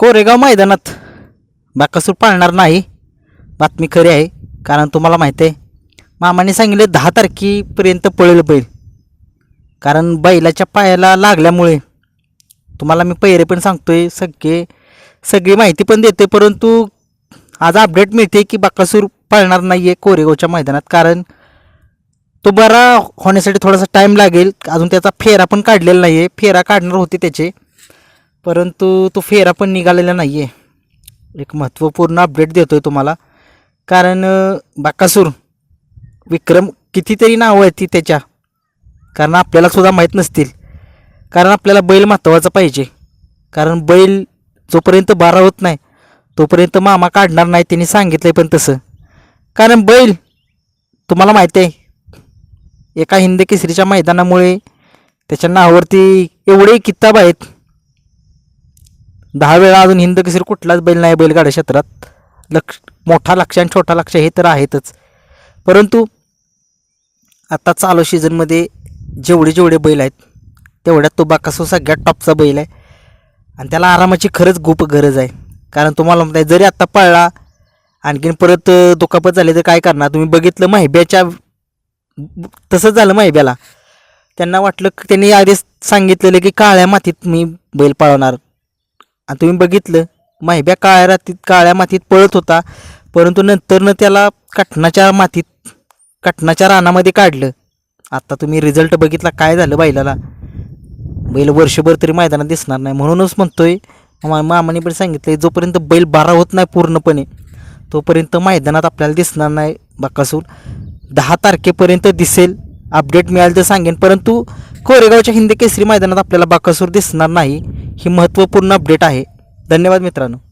कोरेगाव मैदानात बाकासूर पाळणार नाही. बातमी खरी आहे कारण तुम्हाला माहीत आहे मामाने सांगितले दहा तारखेपर्यंत पळेल बैल. कारण बैलाच्या पायाला लागल्यामुळे तुम्हाला मी पहिरे पण सांगतो आहे सगळे सगळी माहिती पण देते परंतु आज अपडेट मिळते की बाकासूर पाळणार नाही आहे कोरेगावच्या मैदानात कारण तो बरा होण्यासाठी थोडासा टाईम लागेल. अजून त्याचा फेरा पण काढलेला नाही आहे फेरा काढणार होते त्याचे. परंतु तो फेरा पण निघालेला नाही आहे एक महत्त्वपूर्ण अपडेट देतो आहे तुम्हाला. कारण बाकासूर विक्रम कितीतरी नावं आहेत ती त्याच्या. कारण आपल्याला सुद्धा माहीत नसतील. कारण आपल्याला बैल महत्त्वाचा पाहिजे. कारण बैल जोपर्यंत बारा होत नाही तोपर्यंत मामा काढणार नाही त्यांनी सांगितलं आहे पण तसं. कारण बैल तुम्हाला माहिती आहे एका हिंद केसरीच्या मैदानामुळे त्याच्या नावावरती एवढे किताब आहेत. दहा वेळा अजून हिंद केसरी कुठलाच बैल नाही बैलगाड्या क्षेत्रात. लक्ष मोठा लक्ष आणि छोटा लक्ष हे तर आहेतच. परंतु आता चालू सीझनमध्ये जेवढे जेवढे बैल आहेत तेवढ्यात तो बाकासो सगळ्यात टॉपचा बैल आहे. आणि त्याला आरामाची खरंच खूप गरज आहे. कारण तुम्हाला म्हणताय आहे जरी आत्ता पळला आणखीन परत दुखापत झाली तर काय करणार? तुम्ही बघितलं माहिब्याच्या तसंच झालं माहिब्याला. त्यांना वाटलं की त्यांनी आधीच सांगितलेलं की काळ्या मातीत मी बैल पळवणार. आणि तुम्ही बघितलं माहिब्या काळ्या रातीत काळ्या मातीत पळत होता. परंतु नंतरनं त्याला कटणाच्या मातीत कटणाच्या रानामध्ये काढलं. आत्ता तुम्ही रिझल्ट बघितला काय झालं बैलाला? बैल वर्षभर तरी मैदानात दिसणार नाही. म्हणूनच म्हणतोय मा मामाने पण सांगितलं जोपर्यंत बैल बारा होत नाही पूर्णपणे तोपर्यंत मैदानात आपल्याला दिसणार नाही बाकासूर. दहा तारखेपर्यंत दिसेल. अपडेट मिळालं तर सांगेन. परंतु कोरेगावच्या हिंदी केसरी मैदानात आपल्याला बाकासूर दिसणार नाही. ही महत्त्वपूर्ण अपडेट आहे. धन्यवाद मित्रांनो.